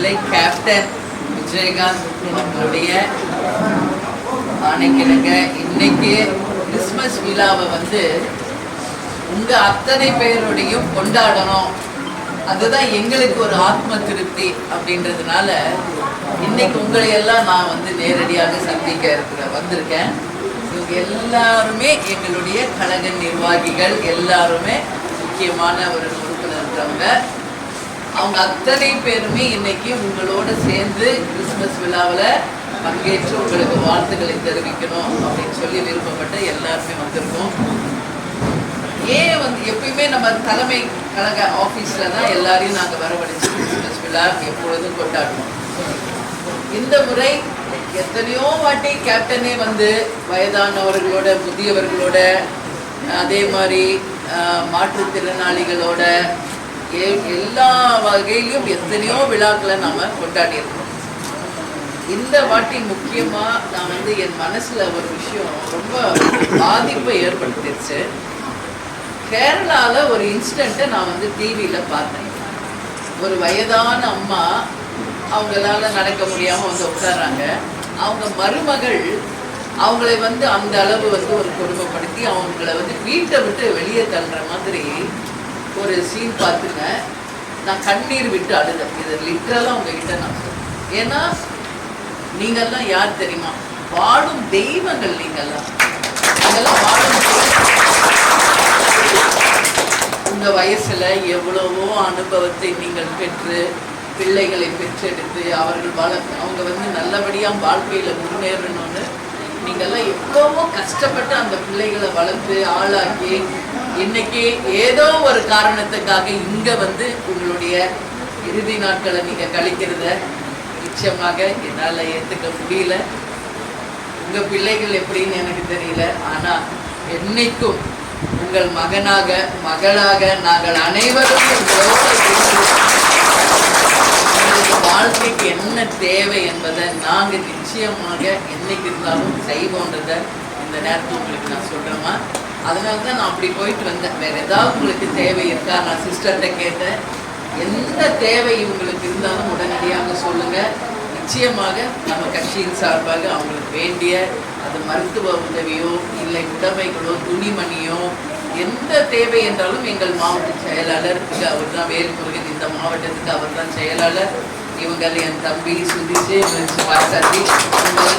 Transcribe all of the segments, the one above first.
இல்லை கேப்டன் விஜயகாந்த் நம்மளுடைய ஆணைக்கிழங்க இன்னைக்கு கிறிஸ்மஸ் விழாவை வந்து உங்க அத்தனை பேருடையும் கொண்டாடணும். அதுதான் எங்களுக்கு ஒரு ஆத்ம திருப்தி அப்படின்றதுனால இன்னைக்கு உங்களை எல்லாம் நான் வந்து நேரடியாக சந்திக்க இருக்கிற வந்திருக்கேன். இவங்க எல்லாருமே எங்களுடைய கழக நிர்வாகிகள் எல்லாருமே முக்கியமான ஒரு உறுப்பினர் இருக்கிறவங்க அவங்க அத்தனை பேருமே இன்னைக்கு உங்களோட சேர்ந்து கிறிஸ்மஸ் விழாவில் பங்கேற்று உங்களுக்கு வாழ்த்துக்களை தெரிவிக்கணும் அப்படின்னு சொல்லி விருப்பப்பட்ட எல்லாருமே வந்திருக்கோம். ஏன் வந்து எப்பயுமே நம்ம தலைமை கழக ஆஃபீஸில் தான் எல்லாரையும் நாங்கள் வரவழைச்சு கிறிஸ்மஸ் விழா எப்பொழுதும் கொண்டாடுவோம். இந்த முறை எத்தனையோ வாட்டி கேப்டனே வந்து வயதானவர்களோட முதியவர்களோட அதே மாதிரி ஆஹ், மாற்றுத்திறனாளிகளோட எல்லா வகையிலும் எத்தனையோ விழாக்களை நாம கொண்டாடியிருக்கோம். இந்த வாட்டி முக்கியமா நான் வந்து என் மனசுல ஒரு விஷயம் ரொம்ப பாதிப்பை ஏற்படுத்திடுச்சு கேரளால ஒரு இன்சிடெண்ட்டை நான் வந்து டிவியில் பார்த்தேன். ஒரு வயதான அம்மா அவங்களால நடக்க முடியாம வந்து உட்கார்றாங்க. அவங்க மருமகள் அவங்களை வந்து அந்த அளவு வந்து ஒரு கொடுமைப்படுத்தி அவங்கள வந்து வீட்டை விட்டு வெளியே தள்ளுற மாதிரி ஒரு சீன் பார்த்துங்க. நான் கண்ணீர் விட்டு அழுதேன். இது லிட்ரலாக உங்ககிட்ட நான் சொல்கிறேன் ஏன்னா நீங்கள்லாம் யார் தெரியுமா? வாழும் தெய்வங்கள் நீங்கள்லாம். நீங்கள்லாம் வாழும் உங்க வயசுல எவ்வளவோ அனுபவத்தை நீங்கள் பெற்று பிள்ளைகளை பெற்றெடுத்து அவர்கள் வள அவங்க வந்து நல்லபடியா வாழ்க்கையில முன்னேறணும்னு நீங்கள்லாம் எவ்வளவோ கஷ்டப்பட்டு அந்த பிள்ளைகளை வளர்த்து ஆளாக்கி இன்னைக்கு ஏதோ ஒரு காரணத்துக்காக இங்க வந்து உங்களுடைய இறுதி நாட்களை நீங்க கழிக்கிறத நிச்சயமாக என்னால ஏத்துக்க முடியல. உங்க பிள்ளைகள் எப்படின்னு எனக்கு தெரியல. ஆனா என்னைக்கும் உங்கள் மகனாக மகளாக நாங்கள் அனைவரும் வாழ்க்கைக்கு என்ன தேவை என்பதை நாங்கள் நிச்சயமாக என்னைக்கு இருந்தாலும் செய்வோன்றதை இந்த நேரத்தில் உங்களுக்கு நான் சொல்றேம்மா. அதனால தான் நான் அப்படி போயிட்டு வந்தேன். வேறு ஏதாவது உங்களுக்கு தேவை இருக்கா? நான் சிஸ்டர்கிட்ட கேட்டேன். எந்த தேவை உங்களுக்கு இருந்தாலும் உடனடியாக சொல்லுங்கள் நிச்சயமாக நம்ம கட்சியின் சார்பாக அவங்களுக்கு வேண்டிய அது மருத்துவ உதவியோ இல்லை உடைமைகளோ துணிமணியோ எந்த தேவை என்றாலும் எங்கள் மாவட்ட செயலாளருக்கு அவர் தான் வேல்முருகன் இந்த மாவட்டத்துக்கு அவர் தான் செயலாளர். இவங்க என் தம்பி சுதிஷ் பாசாத்தி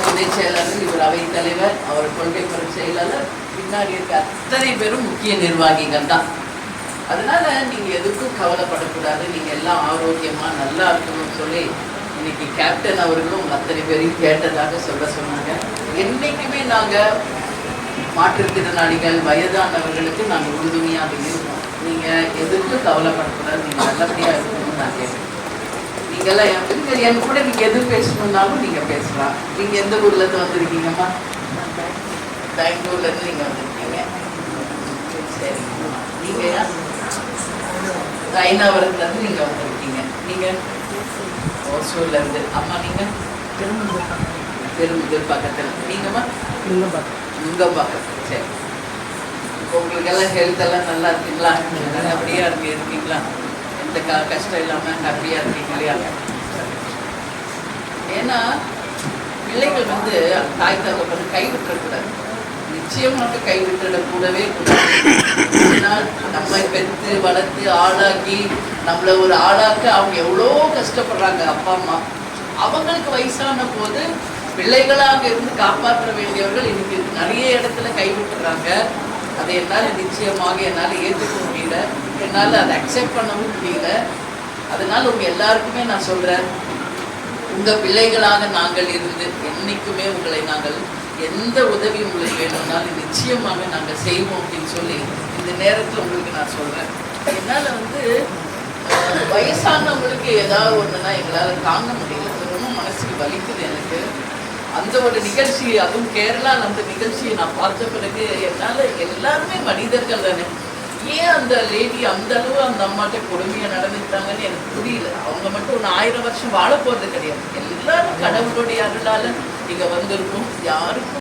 துணை செயலாளர் இவர் அவைத் தலைவர் அவர் கொள்கை பொருள் செயலாளர். பின்னாடி இருக்க அத்தனை பேரும் முக்கிய நிர்வாகிகள் தான். அதனால நீங்க எதுக்கும் கவலைப்படக்கூடாது. நீங்க எல்லாம் ஆரோக்கியமா நல்லா இருக்கணும்னு சொல்லி இன்னைக்கு கேப்டன் அவர்களும் அத்தனை பேரையும் கேட்டதாக சொல்ல சொன்னாங்க. என்னைக்குமே நாங்க மாற்றுத்திறனாளிகள் வயதானவர்களுக்கு நாங்கள் உறுதுணையாக இருக்கோம் நீங்க எதுக்கும் கவலைப்படக்கூடாது. நீங்க நல்லபடியா இருக்கணும்னு நான் கேட்டேன் நீங்கெல்லாம் என் நீங்க என் கூட நீங்கள் எது பேசணும்னாலும் நீங்கள் பேசலாம். நீங்கள் எந்த ஊர்லேருந்து வந்திருக்கீங்கம்மா? பெங்களூர்லேருந்து நீங்கள் வந்திருக்கீங்க. சரி. நீங்கள் யார்? நீங்கள் வந்திருக்கீங்க. நீங்கள் ஓசூர்லேருந்து அம்மா நீங்க? பெருமுதல் பக்கத்தில். நீங்கம்மா? உங்க பக்கத்துல சரி. இப்போ ஹெல்த் எல்லாம் நல்லா இருக்குங்களா? நல்லபடியாக இருக்கு இருக்கீங்களா? இந்த க கஷ்டம் இல்லாமல் ஹாப்பியாக இருக்கீங்க இல்லையா? ஏன்னா பிள்ளைகள் வந்து தாய் தகப்பன் கைவிட்டுறக்கூடாது. நிச்சயமாக கைவிட்டுடக்கூடவே கூடாது. நம்மை நம்ம பெற்று வளர்த்து ஆளாக்கி நம்மளை ஒரு ஆளாக்க அவங்க எவ்வளோ கஷ்டப்படுறாங்க அப்பா அம்மா. அவங்களுக்கு வயசான போது பிள்ளைகளாக இருந்து காப்பாற்ற வேண்டியவர்கள் இன்னைக்கு நிறைய இடத்துல கைவிட்டுறாங்க. அதை என்னால் நிச்சயமாக என்னால் ஏற்றுக்க முடியல. என்னால் அதை அக்செப்ட் பண்ணவும் முடியல. அதனால உங்க எல்லாருக்குமே நான் சொல்றேன் உங்க பிள்ளைகளாக நாங்கள் இருந்து என்னைக்குமே உங்களை நாங்கள் எந்த உதவி உங்களுக்கு வேணும்னாலும் நிச்சயமாக நாங்கள் செய்வோம் அப்படின்னு சொல்லி இந்த நேரத்தில் உங்களுக்கு நான் சொல்றேன். என்னால் வந்து வயசானவங்களுக்கு ஏதாவது ஒன்றுனா எங்களால் தாங்க முடியல. ரொம்ப மனசுக்கு வலிக்குது எனக்கு. அந்த ஒரு நிகழ்ச்சி அதுவும் கேரளா அந்த நிகழ்ச்சியை நான் பார்த்த பிறகு என்னால் எல்லாருமே மனிதர்கள் தானே. ஏன் அந்த லேடி அந்த அளவு அந்த அம்மாட்ட கொடுமையா நடந்துக்கிட்டாங்கன்னு எனக்கு புரியல. அவங்க மட்டும் ஒன்று ஆயிரம் வருஷம் வாழ போகிறது கிடையாது. எல்லாரும் கடவுளுடைய அருளால இங்கே வந்திருக்கும். யாருக்கும்